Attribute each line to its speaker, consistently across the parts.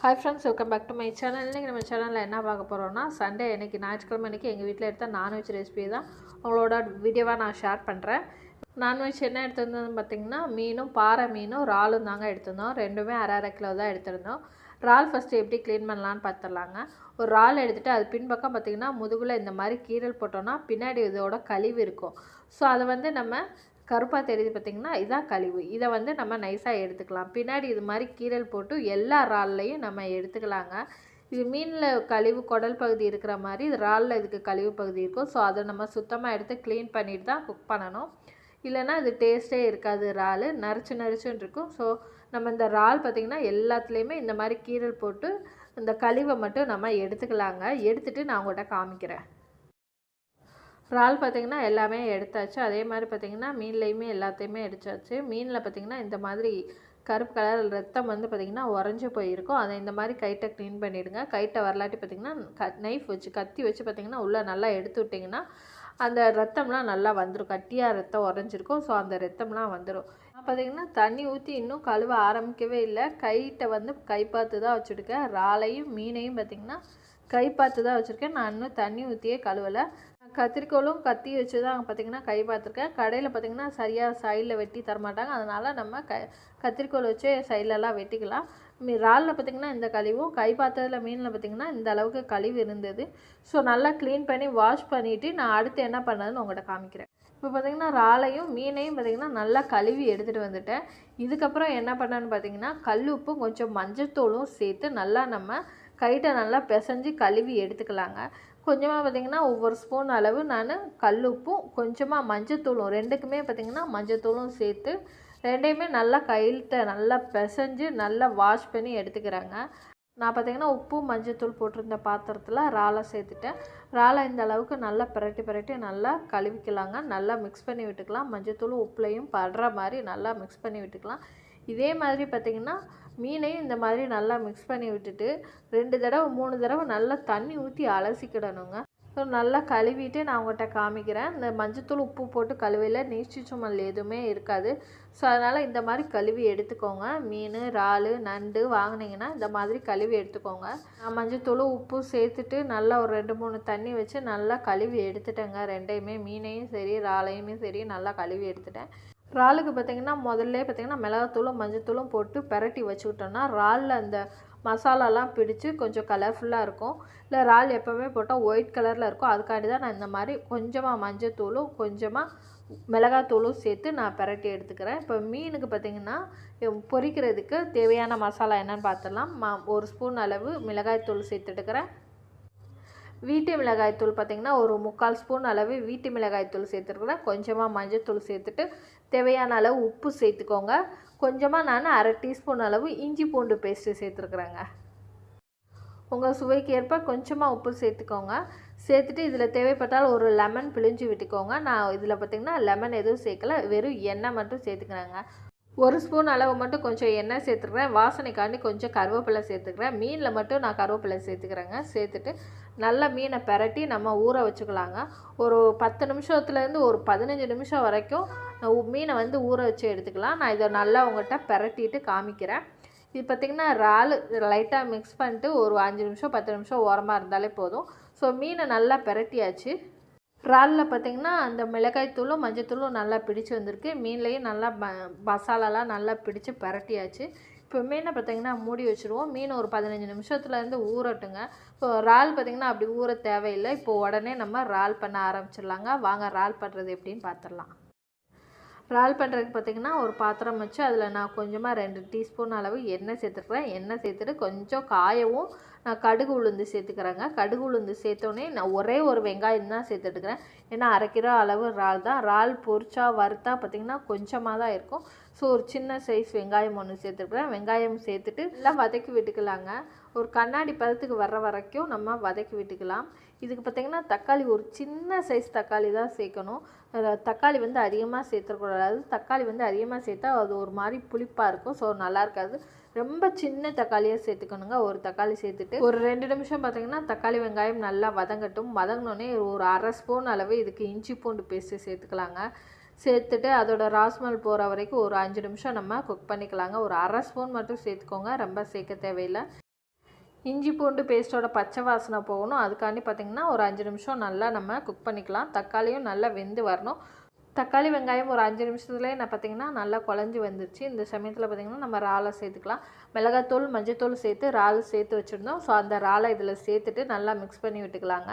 Speaker 1: Hi friends welcome back to my channel இன்றைக்கி நம்ம சேனலில் என்ன பார்க்க போகிறோம்னா சண்டே இன்றைக்கி ஞாயிற்றுக்கிழமை இன்றைக்கி எங்கள் வீட்டில் எடுத்த நான்வெஜ் ரெசிபி தான் உங்களோட வீடியோவாக நான் ஷேர் பண்ணுறேன் நான்வெஜ் என்ன எடுத்திருந்ததுன்னு பார்த்தீங்கன்னா மீனும் பாறை மீனும் இறாலும் தாங்க எடுத்திருந்தோம். ரெண்டுமே அரை அரை கிலோ தான் எடுத்திருந்தோம். இறால் ஃபஸ்ட்டு எப்படி க்ளீன் பண்ணலான்னு பார்த்துடலாங்க. ஒரு இறால் எடுத்துகிட்டு அது பின்பக்கம் பார்த்திங்கன்னா முதுகில் இந்த மாதிரி கீரல் போட்டோன்னா பின்னாடி இதோட கழிவு இருக்கும். ஸோ அதை வந்து நம்ம கருப்பாக தெரியுது பார்த்திங்கன்னா இதான் கழிவு. இதை வந்து நம்ம நைஸாக எடுத்துக்கலாம். பின்னாடி இது மாதிரி கீரல் போட்டு எல்லா இறால்லையும் நம்ம எடுத்துக்கலாங்க. இது மீனில் கழிவு குடல் பகுதி இருக்கிற மாதிரி இது இறாலில் இதுக்கு கழிவு பகுதி இருக்கும். ஸோ அதை நம்ம சுத்தமாக எடுத்து க்ளீன் பண்ணிட்டு தான் குக் பண்ணணும். இல்லைன்னா இது டேஸ்ட்டே இருக்காது. இறால் நரிச்சு நரிச்சுன்னு இருக்கும். ஸோ நம்ம இந்த இறால் பார்த்திங்கன்னா எல்லாத்துலேயுமே இந்த மாதிரி கீரல் போட்டு இந்த கழிவை மட்டும் நம்ம எடுத்துக்கலாங்க. எடுத்துகிட்டு நான் உங்கள்கிட்ட காமிக்கிறேன். இறால் பார்த்திங்கன்னா எல்லாமே எடுத்தாச்சு. அதே மாதிரி பார்த்திங்கன்னா மீன்லேயுமே எல்லாத்தையுமே எடுத்தாச்சு. மீனில் பார்த்திங்கன்னா இந்த மாதிரி கருப்பு கலர் ரத்தம் வந்து பார்த்திங்கன்னா உறைஞ்சி போயிருக்கும் அதை இந்த மாதிரி கைட்டை க்ளீன் பண்ணிவிடுங்க கைட்டை வரலாட்டி பார்த்திங்கன்னா க நைஃப் வச்சு கத்தி வச்சு பார்த்திங்கன்னா உள்ளே நல்லா எடுத்து விட்டிங்கன்னா அந்த ரத்தம்லாம் நல்லா வந்துடும் கட்டியாக ரத்தம் உறைஞ்சிருக்கும். ஸோ அந்த ரத்தம்லாம் வந்துடும் பார்த்திங்கன்னா தண்ணி ஊற்றி இன்னும் கழுவ ஆரம்பிக்கவே இல்லை. கைட்டை வந்து கை பார்த்து தான் வச்சுருக்கேன் இறாலையும் மீனையும் பார்த்திங்கன்னா கை பார்த்து தான் வச்சுருக்கேன். நான் இன்னும் தண்ணி ஊற்றியே கழுவலை. கத்திரிக்கோலும் கத்தி வச்சு தான் பார்த்திங்கன்னா கை பார்த்துருக்கேன். கடையில் பார்த்திங்கன்னா சரியாக சைடில் வெட்டி தரமாட்டாங்க. அதனால் நம்ம க கத்திரிக்கோல் வச்சு சைட்லலாம் வெட்டிக்கலாம். இறாலில் பார்த்திங்கன்னா இந்த கழிவும் கை பார்த்ததில் மீனில் பார்த்திங்கன்னா இந்த அளவுக்கு கழிவு இருந்தது. ஸோ நல்லா க்ளீன் பண்ணி வாஷ் பண்ணிவிட்டு நான் அடுத்து என்ன பண்ணதுன்னு உங்கள்கிட்ட காமிக்கிறேன். இப்போ பார்த்திங்கன்னா இறாலையும் மீனையும் பார்த்திங்கன்னா நல்லா கழுவி எடுத்துகிட்டு வந்துட்டேன். இதுக்கப்புறம் என்ன பண்ணேன்னு பார்த்திங்கன்னா கல் உப்பும் கொஞ்சம் மஞ்சத்தூளும் சேர்த்து நல்லா நம்ம கைட்டை நல்லா பிசைஞ்சு கழுவி எடுத்துக்கலாங்க. கொஞ்சமாக பார்த்திங்கன்னா ஒவ்வொரு ஸ்பூன் அளவு நான் கல் உப்பும் கொஞ்சமாக மஞ்சத்தூளும் ரெண்டுக்குமே பார்த்திங்கன்னா மஞ்சத்தூளும் சேர்த்து ரெண்டையுமே நல்லா கையில்கிட்ட நல்லா பிசைஞ்சு நல்லா வாஷ் பண்ணி எடுத்துக்கிறாங்க. நான் பார்த்திங்கன்னா உப்பு மஞ்சத்தூள் போட்டிருந்த பாத்திரத்தில் இறாலை சேர்த்துட்டேன். இறாலை இந்த அளவுக்கு நல்லா பிரட்டி பிரட்டி நல்லா கழுவிக்கலாங்க. நல்லா மிக்ஸ் பண்ணி விட்டுக்கலாம். மஞ்சத்தூளும் உப்புலையும் படுற மாதிரி நல்லா மிக்ஸ் பண்ணி விட்டுக்கலாம். இதே மாதிரி பார்த்திங்கன்னா மீனையும் இந்த மாதிரி நல்லா மிக்ஸ் பண்ணி விட்டுட்டு ரெண்டு தடவை மூணு தடவை நல்லா தண்ணி ஊற்றி அலசிக்கிடணுங்க. ஸோ நல்லா கழுவிட்டு நான் உங்கள்கிட்ட காமிக்கிறேன். இந்த மஞ்சத்தூள் உப்பு போட்டு கழுவையில் நீச்சி சுமல் எதுவுமே இருக்காது. ஸோ அதனால் இந்த மாதிரி கழுவி எடுத்துக்கோங்க. மீன் இறால் நண்டு வாங்கினீங்கன்னா இந்த மாதிரி கழுவி எடுத்துக்கோங்க. நான் மஞ்சத்தூள் உப்பு சேர்த்துட்டு நல்லா ஒரு ரெண்டு மூணு தண்ணி வச்சு நல்லா கழுவி எடுத்துட்டேங்க. ரெண்டையுமே மீனையும் சரி இறாலையுமே சரி நல்லா கழுவி எடுத்துட்டேன். இறாலுக்கு பார்த்திங்கன்னா முதல்ல பார்த்திங்கன்னா மிளகாத்தூளும் மஞ்சத்தூளும் போட்டு பெரட்டி வச்சுக்கிட்டோன்னா இறாலில் அந்த மசாலாலாம் பிடிச்சி கொஞ்சம் கலர்ஃபுல்லாக இருக்கும். இல்லை இறால் எப்போவுமே போட்டால் ஒயிட் கலரில் இருக்கும். அதுக்காண்டி தான் நான் இந்த மாதிரி கொஞ்சமாக மஞ்சத்தூளும் கொஞ்சமாக மிளகாத்தூளும் சேர்த்து நான் பெரட்டி எடுத்துக்கிறேன். இப்போ மீனுக்கு பார்த்திங்கன்னா பொரிக்கிறதுக்கு தேவையான மசாலா என்னென்னு பார்த்துடலாம் மா ஒரு ஸ்பூன் அளவு மிளகாய்த்தூள் சேர்த்துட்டுக்கிறேன் வீட்டு மிளகாய்த்தூள் பார்த்திங்கன்னா ஒரு முக்கால் ஸ்பூன் அளவு வீட்டு மிளகாய்த்தூள் சேர்த்துருக்குறேன் கொஞ்சமாக மஞ்சத்தூள் சேர்த்துட்டு தேவையான அளவு உப்பு சேர்த்துக்கோங்க. கொஞ்சமாக நான் அரை டீஸ்பூன் அளவு இஞ்சி பூண்டு பேஸ்ட்டு சேர்த்துருக்குறேங்க. உங்கள் சுவைக்கு ஏற்ப கொஞ்சமாக உப்பு சேர்த்துக்கோங்க. சேர்த்துட்டு இதில் தேவைப்பட்டால் ஒரு லெமன் பிழிஞ்சு விட்டுக்கோங்க. நான் இதில் பார்த்திங்கன்னா லெமன் எதுவும் சேர்க்கல. வெறும் எண்ணெய் மட்டும் சேர்த்துக்கிறேங்க. ஒரு ஸ்பூன் அளவு மட்டும் கொஞ்சம் எண்ணெய் சேர்த்துக்கிறேன். வாசனைக்காண்டி கொஞ்சம் கருவேப்பிலை சேர்த்துக்கிறேன். மீனில் மட்டும் நான் கருவேப்பிலை சேர்த்துக்கிறேங்க. சேர்த்துட்டு நல்லா மீனை பெரட்டி நம்ம ஊற வச்சுக்கலாங்க. ஒரு பத்து நிமிஷத்துலேருந்து ஒரு பதினஞ்சு நிமிஷம் வரைக்கும் மீனை வந்து ஊற வச்சு எடுத்துக்கலாம். நான் இதை நல்லா உங்கள்கிட்ட பெரட்டிட்டு காமிக்கிறேன். இது பார்த்திங்கன்னா இறால் லைட்டாக மிக்ஸ் பண்ணிட்டு ஒரு அஞ்சு நிமிஷம் பத்து நிமிஷம் ஓரமாக இருந்தாலே போதும். ஸோ மீனை நல்லா பெரட்டியாச்சு. இறாலில் பார்த்திங்கன்னா அந்த மிளகாய் தூளும் மஞ்சத்தூளும் நல்லா பிடிச்சி வந்திருக்கு. மீன்லேயும் நல்லா ம மசாலாலாம் நல்லா பிடிச்சி பரட்டியாச்சு. இப்போ மீனை பார்த்திங்கன்னா மூடி வச்சுருவோம். மீன் ஒரு பதினஞ்சு நிமிஷத்துலேருந்து ஊறட்டுங்க. இப்போ இறால் பார்த்திங்கன்னா அப்படி ஊற தேவையில்லை. இப்போ உடனே நம்ம இறால் பண்ண ஆரம்பிச்சிடலாங்க. வாங்க இறால் பண்ணுறது எப்படின்னு பார்த்துடலாம் இறால் பண்ணுறதுக்கு பார்த்திங்கன்னா ஒரு பாத்திரம் வச்சு அதில் நான் கொஞ்சமாக ரெண்டு டீஸ்பூன் அளவு எண்ணெய் சேர்த்துருக்குறேன் எண்ணெய் சேர்த்துட்டு கொஞ்சம் காயவும் நான் கடுகு உளுந்து சேர்த்துக்கிறேங்க. கடுகு உளுந்து சேர்த்தோன்னே நான் ஒரே ஒரு வெங்காயம் தான் சேர்த்துட்டுக்கிறேன். ஏன்னா அரை கிலோ அளவு இறால் தான். இறால் பொரிச்சா வறுத்தா பார்த்திங்கன்னா கொஞ்சமாக தான் இருக்கும். ஸோ ஒரு சின்ன சைஸ் வெங்காயம் ஒன்று சேர்த்துருக்குறேன். வெங்காயம் சேர்த்துட்டு எல்லாம் வதக்கி விட்டுக்கலாங்க. ஒரு கண்ணாடி பதத்துக்கு வர்ற வரைக்கும் நம்ம வதக்கி விட்டுக்கலாம். இதுக்கு பார்த்திங்கன்னா தக்காளி ஒரு சின்ன சைஸ் தக்காளி தான் சேர்க்கணும். தக்காளி வந்து அதிகமாக சேர்த்துக்கூடாது தக்காளி வந்து அதிகமாக சேர்த்தா அது ஒரு மாதிரி புளிப்பாக இருக்கும். ஸோ நல்லா இருக்காது. ரொம்ப சின்ன தக்காளியாக சேர்த்துக்கணுங்க. ஒரு தக்காளி சேர்த்துட்டு ஒரு ரெண்டு நிமிஷம் பார்த்திங்கன்னா தக்காளி வெங்காயம் நல்லா வதங்கட்டும். வதங்கினோடனே ஒரு அரை ஸ்பூன் அளவு இதுக்கு இஞ்சி பூண்டு பேஸ்ட்டு சேர்த்துக்கலாங்க. சேர்த்துட்டு அதோட ராஸ்மல் போகிற வரைக்கும் ஒரு அஞ்சு நிமிஷம் நம்ம குக் பண்ணிக்கலாங்க. ஒரு அரை ஸ்பூன் மட்டும் சேர்த்துக்கோங்க. ரொம்ப சேர்க்க தேவையில்லை. இஞ்சி பூண்டு பேஸ்ட்டோட பச்சை வாசனை போகணும். அதுக்காண்டி பார்த்திங்கன்னா ஒரு அஞ்சு நிமிஷம் நல்லா நம்ம குக் பண்ணிக்கலாம். தக்காளியும் நல்லா வெந்து வரணும். தக்காளி வெங்காயம் ஒரு அஞ்சு நிமிஷத்துலேயே நான் பார்த்திங்கன்னா நல்லா குழஞ்சி வந்துருச்சு. இந்த சமயத்தில் பார்த்திங்கன்னா நம்ம இறாலை சேர்த்துக்கலாம். மிளகாத்தூள் மஞ்சத்தூள் சேர்த்து இறால் சேர்த்து வச்சுருந்தோம். ஸோ அந்த இறாலை இதில் சேர்த்துட்டு நல்லா மிக்ஸ் பண்ணி விட்டுக்கலாங்க.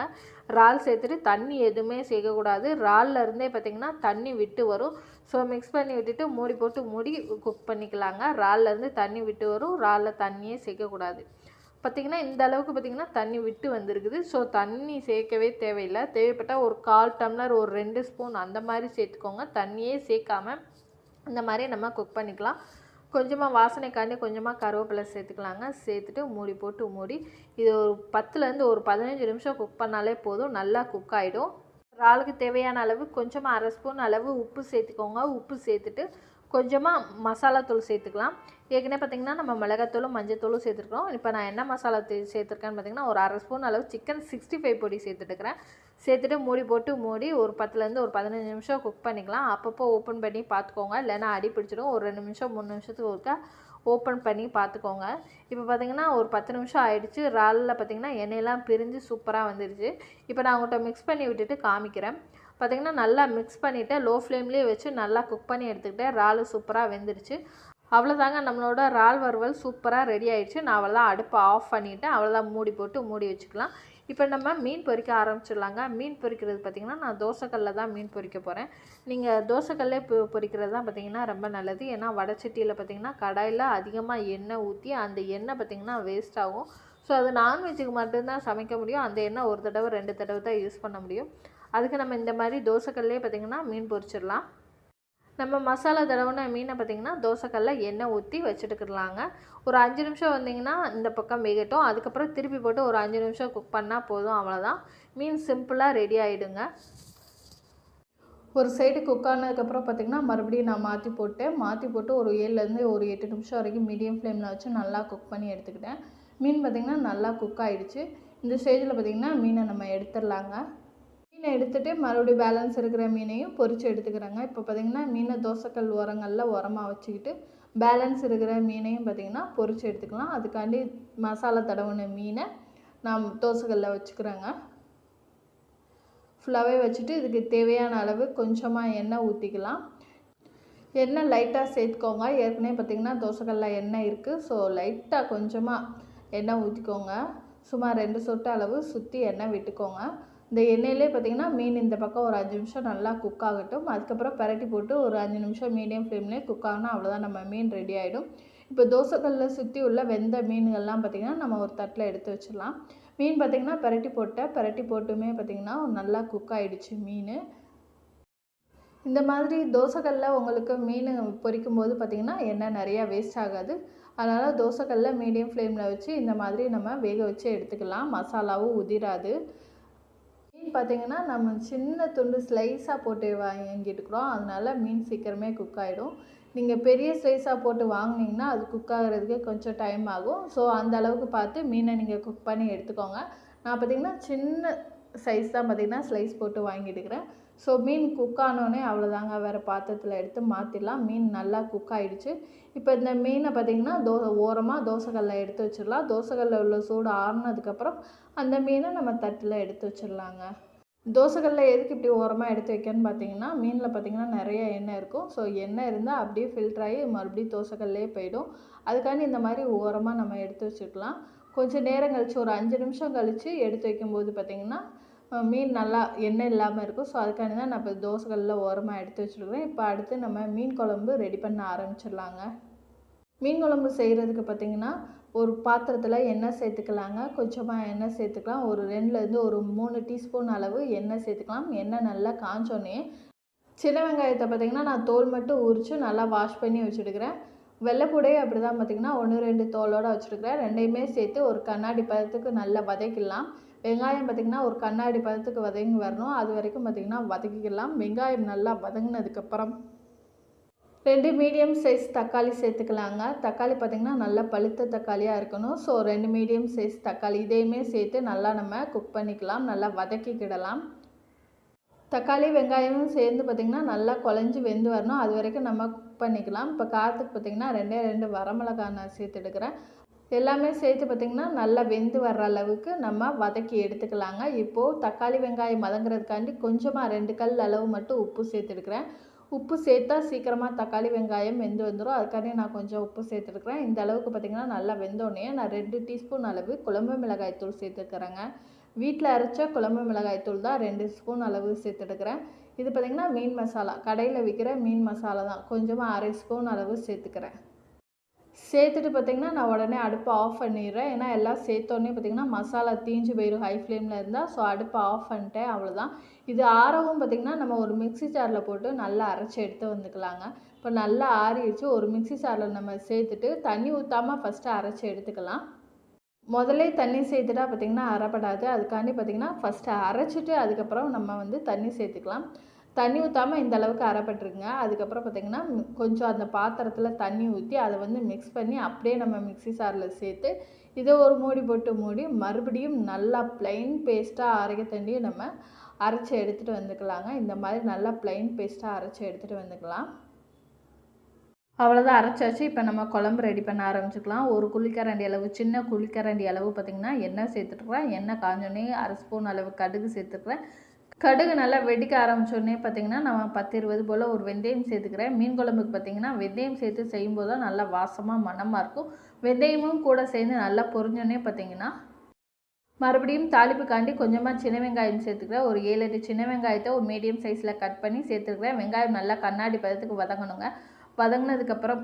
Speaker 1: இறால் சேர்த்துட்டு தண்ணி எதுவுமே சேர்க்கக்கூடாது. இறால்ல இருந்தே பார்த்திங்கன்னா தண்ணி விட்டு வரும். ஸோ மிக்ஸ் பண்ணி விட்டுட்டு மூடி போட்டு மூடி குக் பண்ணிக்கலாங்க. இறால்லேருந்து தண்ணி விட்டு வரும். இறாலில் தண்ணியே சேர்க்கக்கூடாது. பார்த்திங்கன்னா இந்த அளவுக்கு பார்த்திங்கன்னா தண்ணி விட்டு வந்திருக்குது. ஸோ தண்ணி சேர்க்கவே தேவையில்லை. தேவைப்பட்டால் ஒரு கால் டம்ளர் ஒரு ரெண்டு ஸ்பூன் அந்த மாதிரி சேர்த்துக்கோங்க. தண்ணியே சேர்க்காம இந்த மாதிரி நம்ம குக் பண்ணிக்கலாம். கொஞ்சமாக வாசனைக்காண்டி கொஞ்சமாக கருவேப்பிலை சேர்த்துக்கலாங்க. சேர்த்துட்டு மூடி போட்டு மூடி இது ஒரு பத்துலேருந்து ஒரு பதினஞ்சு நிமிஷம் குக் பண்ணாலே போதும். நல்லா குக் ஆகிடும் இறாலுக்கு தேவையான அளவு கொஞ்சமாக அரை ஸ்பூன் அளவு உப்பு சேர்த்துக்கோங்க. உப்பு சேர்த்துட்டு கொஞ்சமாக மசாலா தூள் சேர்த்துக்கலாம். ஏற்கனவே பார்த்திங்கன்னா நம்ம மிளகாத்தூளும் மஞ்சத்தூளும் சேர்த்துருக்கோம் இப்போ நான் என்ன மசாலா தூ சேர்த்துருக்கேன்னு பார்த்திங்கன்னா ஒரு அரை ஸ்பூன் அளவு சிக்கன் சிக்ஸ்டி ஃபைவ் பொடி சேர்த்துட்டுக்கிறேன். சேர்த்துட்டு மூடி போட்டு மூடி ஒரு பத்துலேருந்து ஒரு பதினஞ்சு நிமிஷம் குக் பண்ணிக்கலாம். அப்பப்போ ஓப்பன் பண்ணி பார்த்துக்கோங்க இல்லைன்னா அடி பிடிச்சிடும். ஒரு ரெண்டு நிமிஷம் மூணு நிமிஷத்துக்கு ஒருக்கா ஓப்பன் பண்ணி பார்த்துக்கோங்க இப்போ பார்த்திங்கன்னா ஒரு பத்து நிமிஷம் ஆயிடுச்சு. இறாலில் பார்த்திங்கன்னா எண்ணெயெல்லாம் பிரிஞ்சு சூப்பராக வந்துடுச்சு இப்போ நான் உங்கள்கிட்ட மிக்ஸ் பண்ணி விட்டுட்டு காமிக்கிறேன். பார்த்திங்கன்னா நல்லா மிக்ஸ் பண்ணிவிட்டு லோ ஃப்ளேம்லேயே வச்சு நல்லா குக் பண்ணி எடுத்துக்கிட்டேன். இறால் சூப்பராக வெந்துருச்சு. அவ்வளோதாங்க நம்மளோட இறால் வறுவல் சூப்பராக ரெடி ஆகிடுச்சு நான் அவ்வளோதான் அடுப்பை ஆஃப் பண்ணிவிட்டேன் அவ்வளோதான் மூடி போட்டு மூடி வச்சுக்கலாம். இப்போ நம்ம மீன் பொறிக்க ஆரம்பிச்சிடலாங்க. மீன் பொறிக்கிறது பார்த்திங்கன்னா நான் தோசைக்கல்லில் தான் மீன் பொறிக்க போகிறேன் நீங்கள் தோசைக்கல்லே பொ பொறிக்கிறது தான் பார்த்திங்கன்னா ரொம்ப நல்லது. ஏன்னா வடச்சட்டியில் பார்த்திங்கன்னா கடாயில் அதிகமாக எண்ணெய் ஊற்றி அந்த எண்ணெய் பார்த்திங்கன்னா வேஸ்ட் ஆகும். ஸோ அது நான்வெஜ்ஜுக்கு மட்டும்தான் சமைக்க முடியும். அந்த எண்ணெய் ஒரு தடவை ரெண்டு தடவை தான் யூஸ் பண்ண முடியும். அதுக்கு நம்ம இந்த மாதிரி தோசைக்கல்லே பார்த்திங்கன்னா மீன் பொரிச்சிடலாம். நம்ம மசாலா தடவுன மீனை பார்த்திங்கன்னா தோசைக்கல்ல எண்ணெய் ஊற்றி வச்சுட்டுக்கிடலாங்க ஒரு அஞ்சு நிமிஷம் வந்திங்கன்னா இந்த பக்கம் வேகட்டும். அதுக்கப்புறம் திருப்பி போட்டு ஒரு அஞ்சு நிமிஷம் குக் பண்ணால் போதும் அவ்வளோதான் மீன் சிம்பிளாக ரெடி ஆகிடுங்க ஒரு சைடு குக் ஆனதுக்கப்புறம் பார்த்திங்கன்னா மறுபடியும் நான் மாற்றி போட்டேன் மாற்றி போட்டு ஒரு ஏழுலேருந்து ஒரு எட்டு நிமிஷம் வரைக்கும் மீடியம் ஃப்ளேமில் வச்சு நல்லா குக் பண்ணி எடுத்துக்கிட்டேன். மீன் பார்த்திங்கன்னா நல்லா குக் ஆகிடுச்சு இந்த ஸ்டேஜில் பார்த்திங்கன்னா மீனை நம்ம எடுத்துடலாங்க. மீனை எடுத்துகிட்டு மறுபடியும் பேலன்ஸ் இருக்கிற மீனையும் பொரித்து எடுத்துக்கிறாங்க. இப்போ பார்த்திங்கன்னா மீனை தோசைக்கல் உரங்களில் உரமாக வச்சுக்கிட்டு பேலன்ஸ் இருக்கிற மீனையும் பார்த்திங்கன்னா பொரித்து எடுத்துக்கலாம். அதுக்காண்டி மசாலா தடவின மீனை நாம் தோசைக்கல்லில் வச்சுக்கிறாங்க. ஃபுல்லாகவே வச்சுட்டு இதுக்கு தேவையான அளவு கொஞ்சமாக எண்ணெய் ஊற்றிக்கலாம் எண்ணெய் லைட்டாக சேர்த்துக்கோங்க. ஏற்கனவே பார்த்திங்கன்னா தோசைக்கல்ல எண்ணெய் இருக்குது ஸோ லைட்டாக கொஞ்சமாக எண்ணெய் ஊற்றிக்கோங்க சுமார் ரெண்டு சொட்டு அளவு சுற்றி எண்ணெய் விட்டுக்கோங்க. இந்த எண்ணெயிலே பார்த்திங்கன்னா மீன் இந்த பக்கம் ஒரு அஞ்சு நிமிஷம் நல்லா குக் ஆகட்டும். அதுக்கப்புறம் பரட்டி போட்டு ஒரு அஞ்சு நிமிஷம் மீடியம் ஃப்ளேம்லேயே குக் ஆகினா அவ்வளோதான் நம்ம மீன் ரெடி ஆகிடும் இப்போ தோசைக்கல்லில் சுற்றி உள்ள வெந்த மீன்கள்லாம் பார்த்திங்கன்னா நம்ம ஒரு தட்டில் எடுத்து வச்சிடலாம். மீன் பார்த்திங்கன்னா பரட்டி போட்டேன் பரட்டி போட்டுமே பார்த்திங்கன்னா நல்லா குக் ஆகிடுச்சு மீன். இந்த மாதிரி தோசைக்கல்லில் உங்களுக்கு மீன் பொரிக்கும் போது பார்த்திங்கன்னா எண்ணெய் நிறையா வேஸ்ட் ஆகாது. அதனால் தோசைக்கல்லில் மீடியம் ஃப்ளேமில் வச்சு இந்த மாதிரி நம்ம வேக வச்சு எடுத்துக்கலாம். மசாலாவும் உதிராது. பார்த்திங்கன்னா நம்ம சின்ன துண்டு ஸ்லைஸாக போட்டு வாங்கிட்டுருக்குறோம் அதனால மீன் சீக்கிரமே குக் ஆகிடும் நீங்கள் பெரிய ஸ்லைஸாக போட்டு வாங்கினீங்கன்னா அது குக் ஆகிறதுக்கு கொஞ்சம் டைம் ஆகும். ஸோ அந்த அளவுக்கு பார்த்து மீனை நீங்கள் குக் பண்ணி எடுத்துக்கோங்க. நான் பார்த்திங்கன்னா சின்ன சைஸ் தான் பார்த்திங்கன்னா ஸ்லைஸ் போட்டு வாங்கிட்டுக்கிறேன். ஸோ மீன் குக் ஆனோடனே அவ்வளோதாங்க வேறு பாத்திரத்தில் எடுத்து மாற்றிடலாம் மீன் நல்லா குக் ஆகிடுச்சு இப்போ இந்த மீனை பார்த்திங்கன்னா தோ ஓரமாக தோசைக்கல்ல எடுத்து வச்சிடலாம். தோசைக்கல்ல உள்ள சூடு ஆறுனதுக்கப்புறம் அந்த மீனை நம்ம தட்டில் எடுத்து வச்சிடலாங்க. தோசைக்கல்ல எதுக்கு இப்படி ஓரமாக எடுத்து வைக்கன்னு பார்த்தீங்கன்னா மீனில் பார்த்தீங்கன்னா நிறைய எண்ணெய் இருக்கும். ஸோ எண்ணெய் இருந்தால் அப்படியே ஃபில்டர் ஆகி மறுபடியும் தோசைக்கல்லே போயிடும். அதுக்காண்டி இந்த மாதிரி ஓரமாக நம்ம எடுத்து வச்சுக்கலாம் கொஞ்சம் நேரம் கழித்து ஒரு அஞ்சு நிமிஷம் கழித்து எடுத்து வைக்கும்போது பார்த்திங்கன்னா மீன் நல்லா எண்ணெய் இல்லாமல் இருக்கும். ஸோ அதுக்காண்டி தான் நான் இப்போ தோசைகளில் ஓரமாக எடுத்து வச்சுருக்கிறேன். இப்போ அடுத்து நம்ம மீன் குழம்பு ரெடி பண்ண ஆரம்பிச்சிடலாங்க. மீன் குழம்பு செய்கிறதுக்கு பார்த்திங்கன்னா ஒரு பாத்திரத்தில் எண்ணெய் சேர்த்துக்கலாங்க. கொஞ்சமாக எண்ணெய் சேர்த்துக்கலாம். ஒரு ரெண்டுலேருந்து ஒரு மூணு டீஸ்பூன் அளவு எண்ணெய் சேர்த்துக்கலாம். எண்ணெய் நல்லா காஞ்சோன்னே சின்ன வெங்காயத்தை பார்த்திங்கன்னா நான் தோல் மட்டும் உரித்து நல்லா வாஷ் பண்ணி வச்சுருக்கிறேன். வெள்ளைப்பூடையும் அப்படி தான் பார்த்திங்கன்னா ஒன்று ரெண்டு தோலோடு வச்சுருக்கிறேன். ரெண்டையுமே சேர்த்து ஒரு கண்ணாடி பதத்துக்கு நல்லா வதக்கிடலாம். வெங்காயம் பார்த்திங்கன்னா ஒரு கண்ணாடி பதத்துக்கு வதங்கி வரணும். அது வரைக்கும் பார்த்திங்கன்னா வதக்கிக்கலாம். வெங்காயம் நல்லா வதங்கினதுக்கப்புறம் ரெண்டு மீடியம் சைஸ் தக்காளி சேர்த்துக்கலாங்க. தக்காளி பார்த்திங்கன்னா நல்லா பழுத்த தக்காளியாக இருக்கணும். ஸோ ரெண்டு மீடியம் சைஸ் தக்காளி இதையுமே சேர்த்து நல்லா நம்ம குக் பண்ணிக்கலாம். நல்லா வதக்கிக்கிடலாம். தக்காளி வெங்காயமும் சேர்ந்து பார்த்திங்கன்னா நல்லா குழஞ்சி வெந்து வரணும். அது வரைக்கும் நம்ம குக் பண்ணிக்கலாம். இப்போ காரத்துக்கு பார்த்திங்கன்னா ரெண்டே ரெண்டு வரமிளகாய் நான் சேர்த்து எடுக்கிறேன். எல்லாமே சேர்த்து பார்த்திங்கன்னா நல்லா வெந்து வர்ற அளவுக்கு நம்ம வதக்கி எடுத்துக்கலாங்க. இப்போது தக்காளி வெங்காயம் வதங்குறதுக்காண்டி கொஞ்சமாக ரெண்டு கல் அளவு மட்டும் உப்பு சேர்த்துருக்குறேன் உப்பு சேர்த்தா சீக்கிரமாக தக்காளி வெங்காயம் வெந்து வந்துடும் அதுக்காண்டி நான் கொஞ்சம் உப்பு சேர்த்துருக்குறேன் இந்த அளவுக்கு பார்த்திங்கன்னா நல்லா வெந்தோடனே நான் ரெண்டு டீஸ்பூன் அளவு குழம்பு மிளகாய் தூள் சேர்த்துக்கிறேங்க. வீட்டில் அரைச்ச குழம்பு மிளகாய் தூள் தான் ரெண்டு ஸ்பூன் அளவு சேர்த்துட்டுக்கிறேன் இது பார்த்திங்கன்னா மீன் மசாலா. கடையில் விற்கிற மீன் மசாலா தான். கொஞ்சமாக அரை ஸ்பூன் அளவு சேர்த்துக்கிறேன். சேர்த்துட்டு பார்த்திங்கன்னா நான் உடனே அடுப்பை ஆஃப் பண்ணிடுறேன். ஏன்னா எல்லாம் சேர்த்தோடனே பார்த்திங்கன்னா மசாலா தீஞ்சு போயிடும் ஹை ஃப்ளேமில் இருந்தால் ஸோ அடுப்பை ஆஃப் பண்ணிட்டேன். அவ்வளோதான் இது ஆறவும் பார்த்திங்கன்னா நம்ம ஒரு மிக்ஸி ஜாரில் போட்டு நல்லா அரைச்சி எடுத்து வந்துக்கலாங்க. இப்போ நல்லா ஆறிடுச்சு. ஒரு மிக்ஸி ஜாரில் நம்ம சேர்த்துட்டு தண்ணி ஊற்றாமல் ஃபஸ்ட்டு அரைச்சி எடுத்துக்கலாம். முதல்ல தண்ணி சேர்த்துட்டா பார்த்திங்கன்னா அரைப்படாது. அதுக்காண்டி பார்த்திங்கன்னா ஃபஸ்ட்டு அரைச்சிட்டு அதுக்கப்புறம் நம்ம வந்து தண்ணி சேர்த்துக்கலாம். தண்ணி ஊற்றாமல் இந்த அளவுக்கு அரைப்பட்டுருங்க அதுக்கப்புறம் பார்த்திங்கன்னா கொஞ்சம் அந்த பாத்திரத்தில் தண்ணி ஊற்றி அதை வந்து மிக்ஸ் பண்ணி அப்படியே நம்ம மிக்ஸி சாரில் சேர்த்து இதை ஒரு மூடி போட்டு மூடி மறுபடியும் நல்லா ப்ளைன் பேஸ்ட்டாக அரைக்க தண்ணியை நம்ம அரைச்சி எடுத்துகிட்டு வந்துக்கலாங்க. இந்த மாதிரி நல்லா ப்ளைன் பேஸ்ட்டாக அரைச்சி எடுத்துகிட்டு வந்துக்கலாம். அவ்வளோதான் அரைச்சாச்சு. இப்போ நம்ம குழம்பு ரெடி பண்ண ஆரம்பிச்சுக்கலாம். ஒரு குளிக்கரண்டி அளவு சின்ன குளிக்கரண்டி அளவு பார்த்திங்கன்னா எண்ணெய் சேர்த்துட்டுருக்கேன் எண்ணெய் காஞ்சோடனே அரை ஸ்பூன் அளவு கடுகு சேர்த்துக்கிறேன். கடுகு நல்லா வெடிக்க ஆரம்பிச்சோடனே பார்த்திங்கன்னா நம்ம பத்து இருபது போல் ஒரு வெந்தயம் சேர்த்துக்கிறேன். மீன் குழம்புக்கு பார்த்திங்கன்னா வெந்தயம் சேர்த்து செய்யும்போது தான் நல்லா வாசமாக மணமாக இருக்கும். வெந்தயமும் கூட சேர்ந்து நல்லா பொரிஞ்சோடனே பார்த்திங்கன்னா மறுபடியும் தாளிப்புக்காண்டி கொஞ்சமாக சின்ன வெங்காயம் சேர்த்துக்கிறேன். ஒரு ஏழு எட்டு சின்ன வெங்காயத்தை ஒரு மீடியம் சைஸில் கட் பண்ணி சேர்த்துருக்கிறேன் வெங்காயம் நல்லா கண்ணாடி பதத்துக்கு வதங்கணுங்க. வதங்கினதுக்கப்புறம்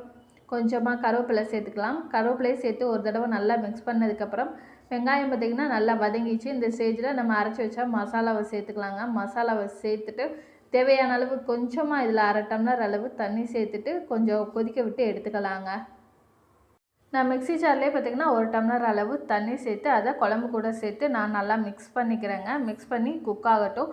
Speaker 1: கொஞ்சமாக கருவேப்பிலை சேர்த்துக்கலாம். கருவேப்பிலையை சேர்த்து ஒரு தடவை நல்லா மிக்ஸ் பண்ணதுக்கப்புறம் வெங்காயம் பார்த்திங்கன்னா நல்லா வதங்கிச்சு. இந்த ஸ்டேஜில் நம்ம அரைச்சி வச்சா மசாலாவை சேர்த்துக்கலாங்க. மசாலாவை சேர்த்துட்டு தேவையான அளவு கொஞ்சமாக இதில் அரை டம்ளர் அளவு தண்ணி சேர்த்துட்டு கொஞ்சம் கொதிக்க விட்டு எடுத்துக்கலாங்க. நான் மிக்ஸி ஜார்லேயே பார்த்திங்கன்னா ஒரு டம்ளர் அளவு தண்ணி சேர்த்து அதை குழம்பு கூட சேர்த்து நான் நல்லா மிக்ஸ் பண்ணிக்கிறேங்க. மிக்ஸ் பண்ணி குக் ஆகட்டும்.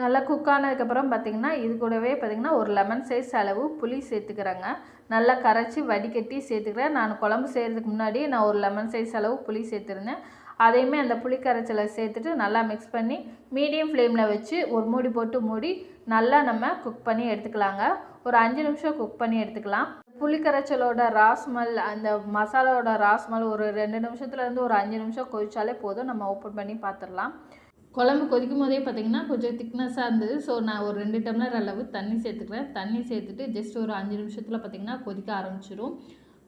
Speaker 1: நல்லா குக் ஆனதுக்கப்புறம் பார்த்திங்கன்னா இது கூடவே பார்த்திங்கன்னா ஒரு லெமன் சைஸ் அளவு புளி சேர்த்துக்கிறேங்க. நல்லா கரைச்சி வடிகட்டி சேர்த்துக்கிறேன். நான் குழம்பு செய்கிறதுக்கு முன்னாடி நான் ஒரு லெமன் சைஸ் அளவு புளி சேர்த்துருந்தேன். அதையுமே அந்த புளி கரைச்சலை சேர்த்துட்டு நல்லா மிக்ஸ் பண்ணி மீடியம் ஃப்ளேமில் வச்சு ஒரு மூடி போட்டு மூடி நல்லா நம்ம குக் பண்ணி எடுத்துக்கலாங்க. ஒரு அஞ்சு நிமிஷம் குக் பண்ணி எடுத்துக்கலாம். புளி கரைச்சலோட ராஸ்மல் அந்த மசாலாவோட ராஸ்மல் ஒரு ரெண்டு நிமிஷத்துலேருந்து ஒரு அஞ்சு நிமிஷம் கொதிச்சாலே போதும். நம்ம ஓப்பன் பண்ணி பார்த்துடலாம். குழம்பு கொதிக்கும் போதே பார்த்திங்கன்னா கொஞ்சம் திக்னஸாக இருந்தது. ஸோ நான் ஒரு ரெண்டு டம்ளர் அளவு தண்ணி சேர்த்துக்கிறேன். தண்ணி சேர்த்துட்டு ஜஸ்ட் ஒரு அஞ்சு நிமிஷத்தில் பார்த்திங்கன்னா கொதிக்க ஆரம்பிச்சிடும்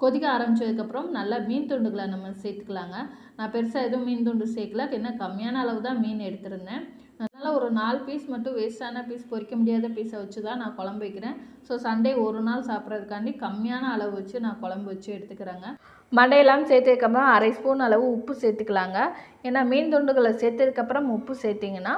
Speaker 1: கொதிக்க ஆரம்பித்ததுக்கப்புறம் நல்லா மீன் துண்டுகளை நம்ம சேர்த்துக்கலாங்க. நான் பெருசாக எதுவும் மீன் துண்டு சேர்க்கல. என்ன கம்மியான அளவு தான் மீன் எடுத்திருந்தேன். அதனால் ஒரு நாலு பீஸ் மட்டும் வேஸ்ட்டான பீஸ் பொரிக்க முடியாத பீஸை வச்சு தான் நான் குழம்பு வைக்கிறேன். ஸோ சண்டே ஒரு நாள் சாப்பிட்றதுக்காண்டி கம்மியான அளவு வச்சு நான் குழம்பு வச்சு எடுத்துக்கிறேங்க. மண்டையெல்லாம் சேர்த்ததுக்கப்புறம் அரை ஸ்பூன் அளவு உப்பு சேர்த்துக்கலாங்க. ஏன்னா மீன் துண்டுகளை சேர்த்ததுக்கப்புறம் உப்பு சேர்த்திங்கன்னா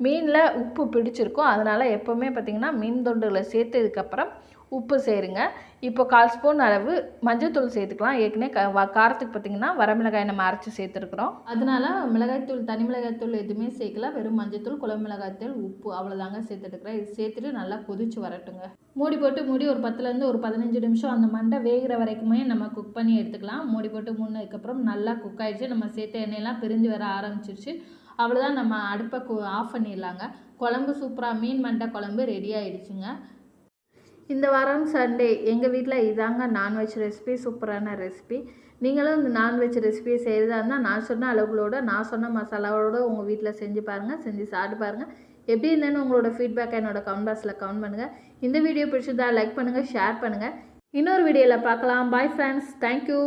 Speaker 1: மீனில் உப்பு பிடிச்சிருக்கும். அதனால் எப்போவுமே பார்த்திங்கன்னா மீன் துண்டுகளை சேர்த்ததுக்கப்புறம் உப்பு சேருங்க. இப்போ கால் ஸ்பூன் அளவு மஞ்சள்தூள் சேர்த்துக்கலாம். ஏற்கனவே க வ காரத்துக்கு பார்த்திங்கன்னா வரமிளகாய் நம்ம அரைச்சி சேர்த்துருக்குறோம். அதனால மிளகாய்த்தூள் தனி மிளகாய்த்தூள் எதுவுமே சேர்க்கல. வெறும் மஞ்சள்தூள் குழம்பு மிளகாய்த்தூள் உப்பு அவ்வளோதாங்க சேர்த்துட்டுருக்குறேன். இது சேர்த்துட்டு நல்லா கொதிச்சு வரட்டுங்க. மூடி போட்டு மூடி ஒரு பத்துலேருந்து ஒரு பதினஞ்சு நிமிஷம் அந்த மண்டை வேகிற வரைக்குமே நம்ம குக் பண்ணி எடுத்துக்கலாம். மூடி போட்டு முன்னதுக்கப்புறம் நல்லா குக் ஆகிடுச்சு நம்ம சேர்த்த எண்ணெயெல்லாம் பிரிஞ்சு வர ஆரம்பிச்சிருச்சு. அவ்வளோதான் நம்ம அடுப்பை ஆஃப் பண்ணிடலாங்க. குழம்பு சூப்பராக மீன் மண்டை குழம்பு ரெடி ஆகிடுச்சுங்க இந்த வாரம் சண்டே எங்கள் வீட்டில் இதாங்க நான்வெஜ் ரெசிபி சூப்பரான ரெசிபி நீங்களும் இந்த நான்வெஜ் ரெசிபியை செய்கிறதா இருந்தால் நான் சொன்ன அளவுகளோட நான் சொன்ன மசாலாவோட உங்கள் வீட்டில் செஞ்சு பாருங்கள் செஞ்சு சாப்பிட்டு பாருங்கள் எப்படி இருந்தேன்னு உங்களோட ஃபீட்பேக்கை என்னோட கமெண்ட் பாக்ஸில் கமெண்ட் பண்ணுங்கள் இந்த வீடியோ பிடிச்சிருந்தா லைக் பண்ணுங்கள் ஷேர் பண்ணுங்கள் இன்னொரு வீடியோவில் பார்க்கலாம். Bye friends thank you